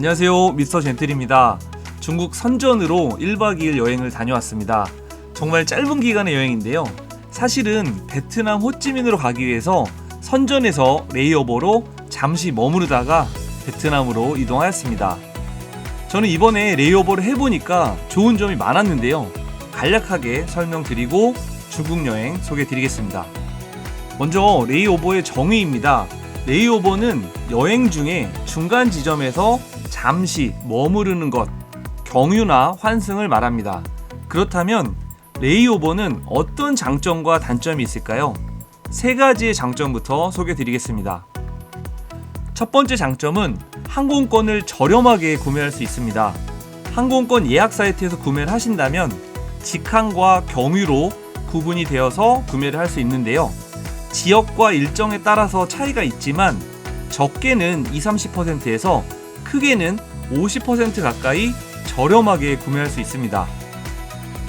안녕하세요. 미스터 젠틀입니다. 중국 선전으로 1박 2일 여행을 다녀왔습니다. 정말 짧은 기간의 여행인데요. 사실은 베트남 호찌민으로 가기 위해서 선전에서 레이오버로 잠시 머무르다가 베트남으로 이동하였습니다. 저는 이번에 레이오버를 해보니까 좋은 점이 많았는데요. 간략하게 설명드리고 중국 여행 소개드리겠습니다. 먼저 레이오버의 정의입니다. 레이오버는 여행 중에 중간 지점에서 잠시 머무르는 것, 경유나 환승을 말합니다. 그렇다면 레이오버는 어떤 장점과 단점이 있을까요? 세 가지의 장점부터 소개드리겠습니다. 첫 번째 장점은 항공권을 저렴하게 구매할 수 있습니다. 항공권 예약 사이트에서 구매를 하신다면 직항과 경유로 구분이 되어서 구매를 할 수 있는데요. 지역과 일정에 따라서 차이가 있지만 적게는 20, 30%에서 크게는 50% 가까이 저렴하게 구매할 수 있습니다.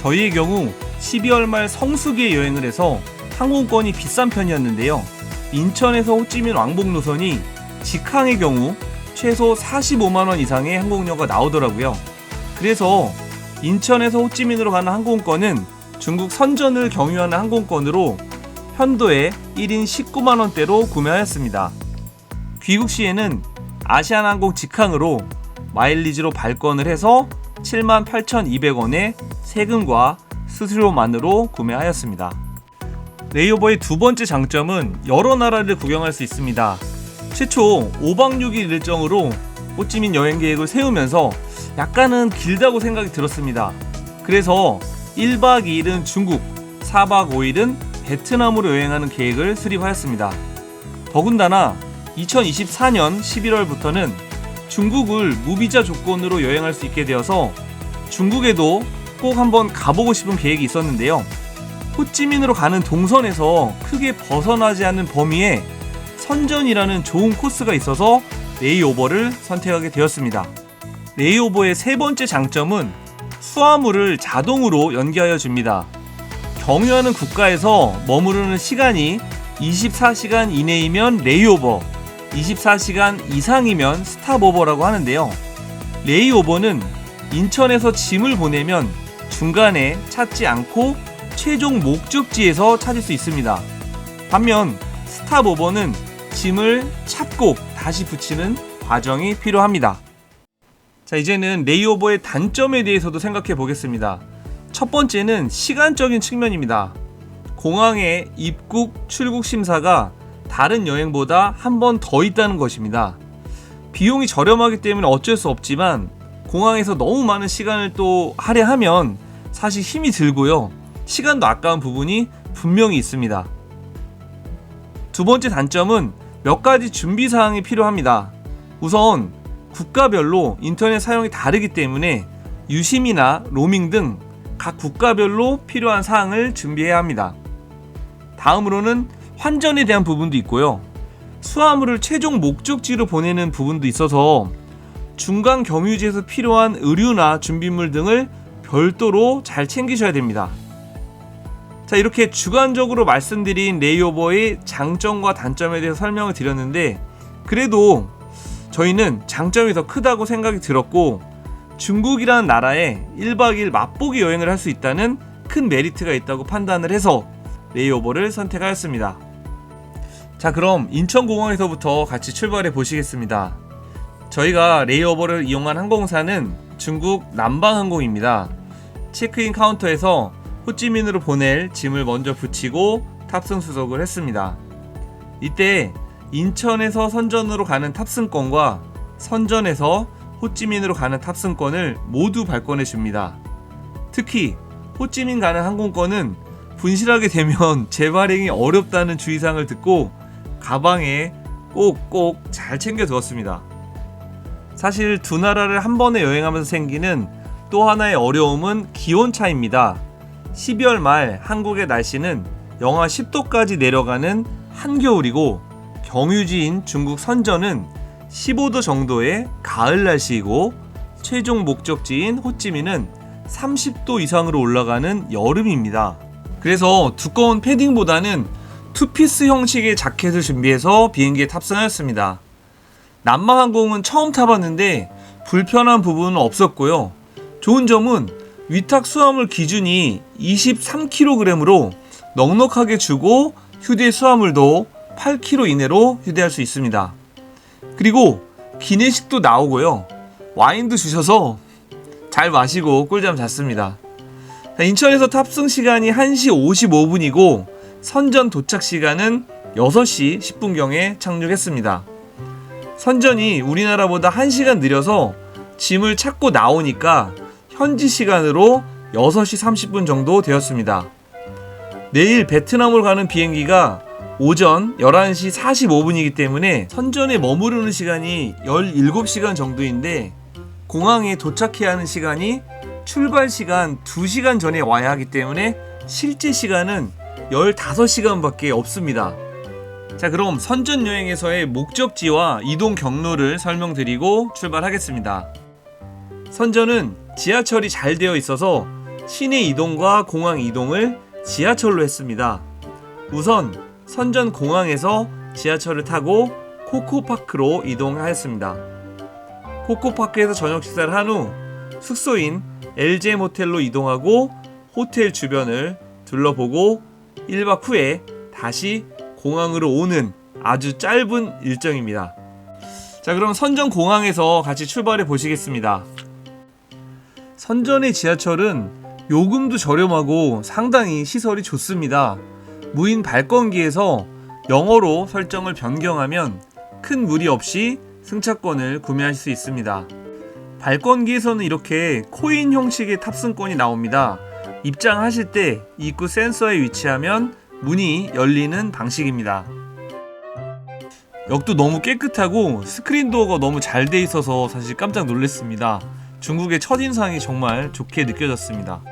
저희의 경우 12월 말 성수기에 여행을 해서 항공권이 비싼 편이었는데요. 인천에서 호찌민 왕복 노선이 직항의 경우 최소 45만원 이상의 항공료가 나오더라고요. 그래서 인천에서 호찌민으로 가는 항공권은 중국 선전을 경유하는 항공권으로 현도에 1인 19만원대로 구매하였습니다. 귀국 시에는 아시아나항공 직항으로 마일리지로 발권을 해서 78,200원에 세금과 수수료만으로 구매하였습니다. 레이오버의 두 번째 장점은 여러 나라를 구경할 수 있습니다. 최초 5박 6일 일정으로 호찌민 여행 계획을 세우면서 약간은 길다고 생각이 들었습니다. 그래서 1박 2일은 중국, 4박 5일은 베트남으로 여행하는 계획을 수립하였습니다. 더군다나 2024년 11월부터는 중국을 무비자 조건으로 여행할 수 있게 되어서 중국에도 꼭 한번 가보고 싶은 계획이 있었는데요. 호찌민으로 가는 동선에서 크게 벗어나지 않는 범위에 선전이라는 좋은 코스가 있어서 레이오버를 선택하게 되었습니다. 레이오버의 세 번째 장점은 수화물을 자동으로 연기하여 줍니다. 경유하는 국가에서 머무르는 시간이 24시간 이내이면 레이오버, 24시간 이상이면 스탑오버라고 하는데요. 레이오버는 인천에서 짐을 보내면 중간에 찾지 않고 최종 목적지에서 찾을 수 있습니다. 반면 스탑오버는 짐을 찾고 다시 붙이는 과정이 필요합니다. 자, 이제는 레이오버의 단점에 대해서도 생각해 보겠습니다. 첫 번째는 시간적인 측면입니다. 공항의 입국, 출국 심사가 다른 여행보다 한 번 더 있다는 것입니다. 비용이 저렴하기 때문에 어쩔 수 없지만 공항에서 너무 많은 시간을 또 할애하면 사실 힘이 들고요. 시간도 아까운 부분이 분명히 있습니다. 두 번째 단점은 몇 가지 준비 사항이 필요합니다. 우선 국가별로 인터넷 사용이 다르기 때문에 유심이나 로밍 등 각 국가별로 필요한 사항을 준비해야 합니다. 다음으로는 환전에 대한 부분도 있고요. 수화물을 최종 목적지로 보내는 부분도 있어서 중간 경유지에서 필요한 의류나 준비물 등을 별도로 잘 챙기셔야 됩니다. 자, 이렇게 주관적으로 말씀드린 레이오버의 장점과 단점에 대해서 설명을 드렸는데, 그래도 저희는 장점이 더 크다고 생각이 들었고, 중국이라는 나라에 1박 2일 맛보기 여행을 할 수 있다는 큰 메리트가 있다고 판단을 해서 레이오버를 선택하였습니다. 자, 그럼 인천공항에서부터 같이 출발해 보시겠습니다. 저희가 레이오버를 이용한 항공사는 중국 남방항공입니다. 체크인 카운터에서 호찌민으로 보낼 짐을 먼저 붙이고 탑승 수속을 했습니다. 이때 인천에서 선전으로 가는 탑승권과 선전에서 호찌민으로 가는 탑승권을 모두 발권해 줍니다. 특히 호찌민 가는 항공권은 분실하게 되면 재발행이 어렵다는 주의사항을 듣고 가방에 꼭꼭 잘 챙겨 두었습니다. 사실 두 나라를 한 번에 여행하면서 생기는 또 하나의 어려움은 기온 차입니다. 12월 말 한국의 날씨는 영하 10도까지 내려가는 한겨울이고 경유지인 중국 선전은 15도 정도의 가을 날씨이고 최종 목적지인 호찌민은 30도 이상으로 올라가는 여름입니다. 그래서 두꺼운 패딩보다는 투피스 형식의 자켓을 준비해서 비행기에 탑승하였습니다. 남방항공은 처음 타봤는데 불편한 부분은 없었고요. 좋은 점은 위탁 수화물 기준이 23kg으로 넉넉하게 주고 휴대 수화물도 8kg 이내로 휴대할 수 있습니다. 그리고 기내식도 나오고요. 와인도 주셔서 잘 마시고 꿀잠 잤습니다. 인천에서 탑승 시간이 1시 55분이고 선전 도착 시간은 6시 10분경에 착륙했습니다. 선전이 우리나라보다 1시간 느려서 짐을 찾고 나오니까 현지 시간으로 6시 30분 정도 되었습니다. 내일 베트남으로 가는 비행기가 오전 11시 45분이기 때문에 선전에 머무르는 시간이 17시간 정도인데 공항에 도착해야 하는 시간이 출발 시간 2시간 전에 와야 하기 때문에 실제 시간은 15시간밖에 없습니다. 자, 그럼 선전 여행에서의 목적지와 이동 경로를 설명드리고 출발하겠습니다. 선전은 지하철이 잘 되어 있어서 시내 이동과 공항 이동을 지하철로 했습니다. 우선 선전 공항에서 지하철을 타고 코코파크로 이동하였습니다. 코코파크에서 저녁 식사를 한 후 숙소인 LG 모텔로 이동하고 호텔 주변을 둘러보고 1박 후에 다시 공항으로 오는 아주 짧은 일정입니다. 자, 그럼 선전 공항에서 같이 출발해 보시겠습니다. 선전의 지하철은 요금도 저렴하고 상당히 시설이 좋습니다. 무인 발권기에서 영어로 설정을 변경하면 큰 무리 없이 승차권을 구매하실 수 있습니다. 발권기에서는 이렇게 코인 형식의 탑승권이 나옵니다. 입장하실 때 입구 센서에 위치하면 문이 열리는 방식입니다. 역도 너무 깨끗하고 스크린 도어가 너무 잘 돼 있어서 사실 깜짝 놀랐습니다. 중국의 첫인상이 정말 좋게 느껴졌습니다.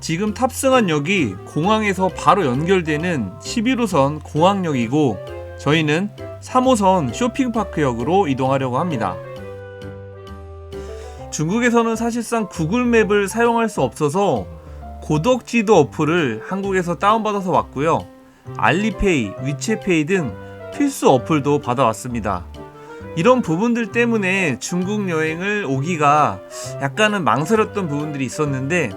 지금 탑승한 역이 공항에서 바로 연결되는 11호선 공항역이고 저희는 3호선 쇼핑파크역으로 이동하려고 합니다. 중국에서는 사실상 구글 맵을 사용할 수 없어서 고덕지도 어플을 한국에서 다운받아서 왔고요. 알리페이, 위챗페이 등 필수 어플도 받아왔습니다. 이런 부분들 때문에 중국 여행을 오기가 약간은 망설였던 부분들이 있었는데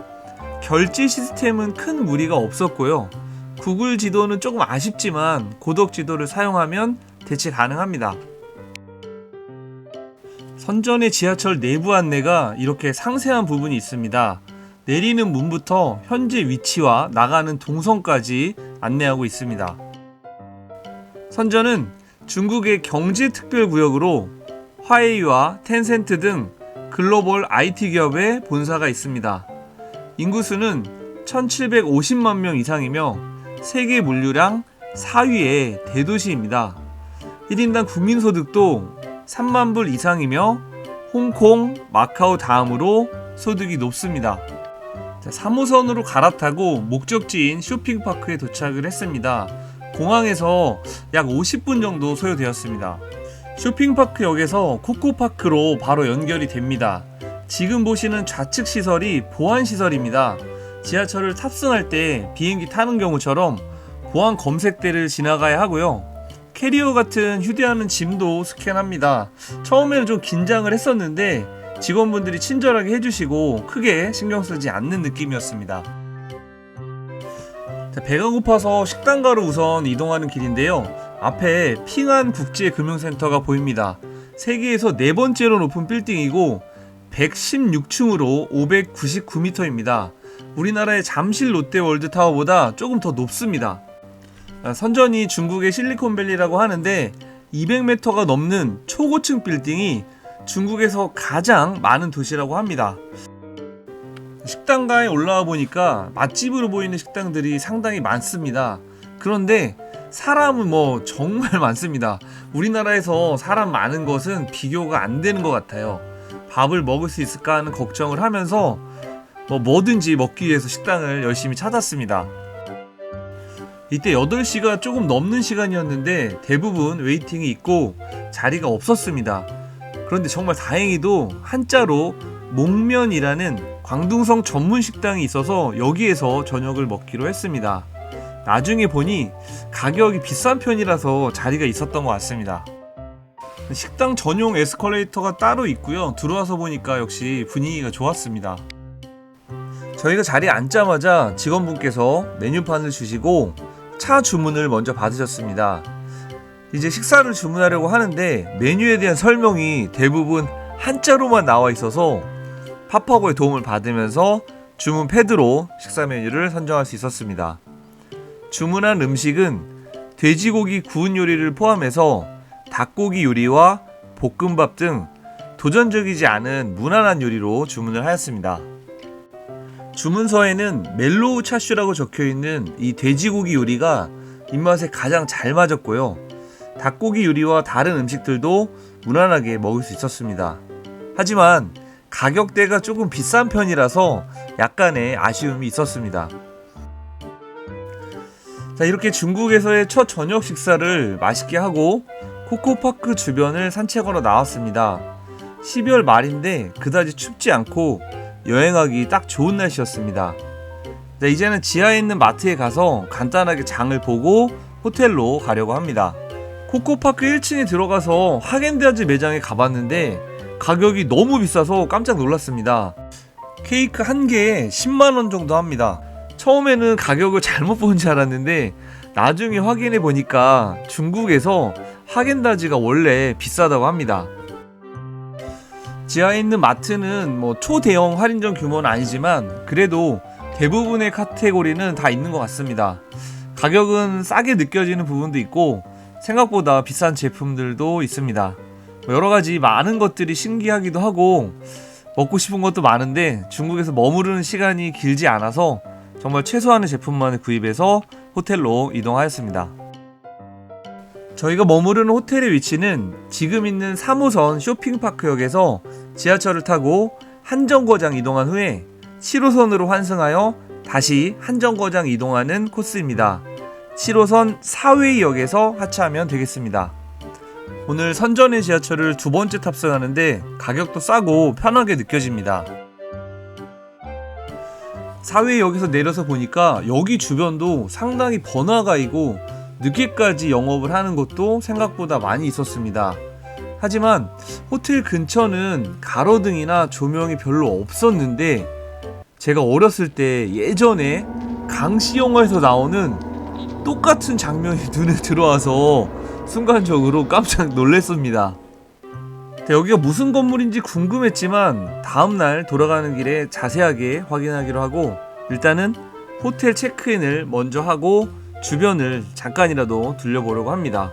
결제 시스템은 큰 무리가 없었고요. 구글 지도는 조금 아쉽지만 고덕 지도를 사용하면 대체 가능합니다. 선전의 지하철 내부 안내가 이렇게 상세한 부분이 있습니다. 내리는 문부터 현재 위치와 나가는 동선까지 안내하고 있습니다. 선전은 중국의 경제특별구역으로 화웨이와 텐센트 등 글로벌 IT 기업의 본사가 있습니다. 인구수는 1750만 명 이상이며 세계 물류량 4위의 대도시입니다. 1인당 국민소득도 3만 불 이상이며 홍콩, 마카오 다음으로 소득이 높습니다. 3호선으로 갈아타고 목적지인 쇼핑파크에 도착을 했습니다. 공항에서 약 50분 정도 소요되었습니다. 쇼핑파크 역에서 코코파크로 바로 연결이 됩니다. 지금 보시는 좌측 시설이 보안 시설입니다. 지하철을 탑승할 때 비행기 타는 경우처럼 보안 검색대를 지나가야 하고요. 캐리어 같은 휴대하는 짐도 스캔합니다. 처음에는 좀 긴장을 했었는데 직원분들이 친절하게 해주시고 크게 신경 쓰지 않는 느낌이었습니다. 자, 배가 고파서 식당가로 우선 이동하는 길인데요. 앞에 핑안 국제금융센터가 보입니다. 세계에서 네 번째로 높은 빌딩이고 116층으로 599m입니다. 우리나라의 잠실 롯데월드 타워보다 조금 더 높습니다. 아, 선전이 중국의 실리콘밸리라고 하는데 200m가 넘는 초고층 빌딩이 중국에서 가장 많은 도시라고 합니다. 식당가에 올라와 보니까 맛집으로 보이는 식당들이 상당히 많습니다. 그런데 사람은 뭐 정말 많습니다. 우리나라에서 사람 많은 것은 비교가 안 되는 것 같아요. 밥을 먹을 수 있을까 하는 걱정을 하면서 뭐 뭐든지 먹기 위해서 식당을 열심히 찾았습니다. 이때 8시가 조금 넘는 시간이었는데 대부분 웨이팅이 있고 자리가 없었습니다. 그런데 정말 다행히도 한자로 목면이라는 광둥성 전문 식당이 있어서 여기에서 저녁을 먹기로 했습니다. 나중에 보니 가격이 비싼 편이라서 자리가 있었던 것 같습니다. 식당 전용 에스컬레이터가 따로 있고요. 들어와서 보니까 역시 분위기가 좋았습니다. 저희가 자리에 앉자마자 직원분께서 메뉴판을 주시고 차 주문을 먼저 받으셨습니다. 이제 식사를 주문하려고 하는데 메뉴에 대한 설명이 대부분 한자로만 나와 있어서 팝하고의 도움을 받으면서 주문 패드로 식사 메뉴를 선정할 수 있었습니다. 주문한 음식은 돼지고기 구운 요리를 포함해서 닭고기 요리와 볶음밥 등 도전적이지 않은 무난한 요리로 주문을 하였습니다. 주문서에는 멜로우 차슈라고 적혀 있는 이 돼지고기 요리가 입맛에 가장 잘 맞았고요. 닭고기 요리와 다른 음식들도 무난하게 먹을 수 있었습니다. 하지만 가격대가 조금 비싼 편이라서 약간의 아쉬움이 있었습니다. 자, 이렇게 중국에서의 첫 저녁 식사를 맛있게 하고 코코파크 주변을 산책하러 나왔습니다. 12월 말인데 그다지 춥지 않고 여행하기 딱 좋은 날씨였습니다. 자, 이제는 지하에 있는 마트에 가서 간단하게 장을 보고 호텔로 가려고 합니다. 코코파크 1층에 들어가서 하겐다즈 매장에 가봤는데 가격이 너무 비싸서 깜짝 놀랐습니다. 케이크 한 개에 10만원 정도 합니다. 처음에는 가격을 잘못 본 줄 알았는데 나중에 확인해 보니까 중국에서 하겐다즈가 원래 비싸다고 합니다. 지하에 있는 마트는 뭐 초대형 할인점 규모는 아니지만 그래도 대부분의 카테고리는 다 있는 것 같습니다. 가격은 싸게 느껴지는 부분도 있고 생각보다 비싼 제품들도 있습니다. 뭐 여러 가지 많은 것들이 신기하기도 하고 먹고 싶은 것도 많은데 중국에서 머무르는 시간이 길지 않아서 정말 최소한의 제품만을 구입해서 호텔로 이동하였습니다. 저희가 머무르는 호텔의 위치는 지금 있는 3호선 쇼핑파크역에서 지하철을 타고 한 정거장 이동한 후에 7호선으로 환승하여 다시 한 정거장 이동하는 코스입니다. 7호선 사회역에서 하차하면 되겠습니다. 오늘 선전의 지하철을 두 번째 탑승하는데 가격도 싸고 편하게 느껴집니다. 사회역에서 내려서 보니까 여기 주변도 상당히 번화가이고 늦게까지 영업을 하는 곳도 생각보다 많이 있었습니다. 하지만 호텔 근처는 가로등이나 조명이 별로 없었는데 제가 어렸을 때 예전에 강시 영화에서 나오는 똑같은 장면이 눈에 들어와서 순간적으로 깜짝 놀랐습니다. 여기가 무슨 건물인지 궁금했지만 다음날 돌아가는 길에 자세하게 확인하기로 하고 일단은 호텔 체크인을 먼저 하고 주변을 잠깐이라도 둘러보려고 합니다.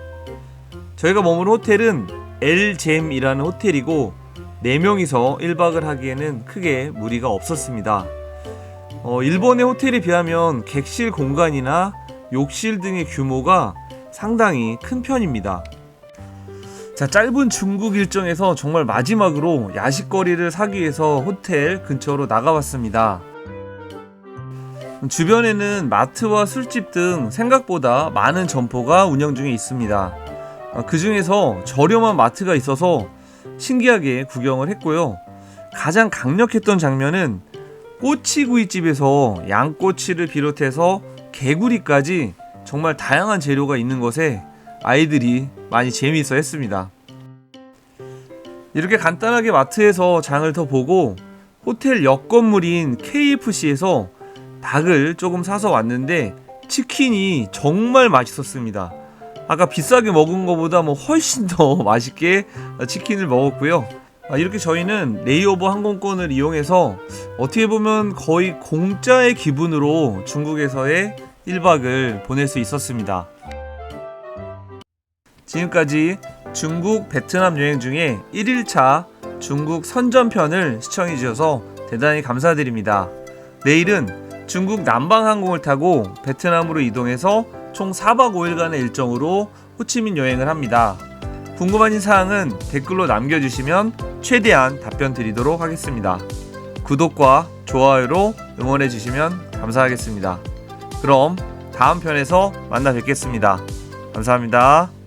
저희가 머무는 호텔은 엘잼이라는 호텔이고 4명이서 1박을 하기에는 크게 무리가 없었습니다. 어, 일본의 호텔에 비하면 객실 공간이나 욕실 등의 규모가 상당히 큰 편입니다. 자, 짧은 중국 일정에서 정말 마지막으로 야식거리를 사기 위해서 호텔 근처로 나가봤습니다. 주변에는 마트와 술집 등 생각보다 많은 점포가 운영 중에 있습니다. 그 중에서 저렴한 마트가 있어서 신기하게 구경을 했고요. 가장 강력했던 장면은 꼬치구이집에서 양꼬치를 비롯해서 개구리까지 정말 다양한 재료가 있는 것에 아이들이 많이 재미있어 했습니다. 이렇게 간단하게 마트에서 장을 더 보고 호텔 옆 건물인 KFC에서 닭을 조금 사서 왔는데 치킨이 정말 맛있었습니다. 아까 비싸게 먹은 것보다 뭐 훨씬 더 맛있게 치킨을 먹었고요. 아, 이렇게 저희는 레이오버 항공권을 이용해서 어떻게 보면 거의 공짜의 기분으로 중국에서의 1박을 보낼 수 있었습니다. 지금까지 중국 베트남 여행 중에 1일차 중국 선전편을 시청해 주셔서 대단히 감사드립니다. 내일은 중국 남방항공을 타고 베트남으로 이동해서 총 4박 5일간의 일정으로 호치민 여행을 합니다. 궁금하신 사항은 댓글로 남겨주시면 최대한 답변 드리도록 하겠습니다. 구독과 좋아요로 응원해 주시면 감사하겠습니다. 그럼 다음 편에서 만나 뵙겠습니다. 감사합니다.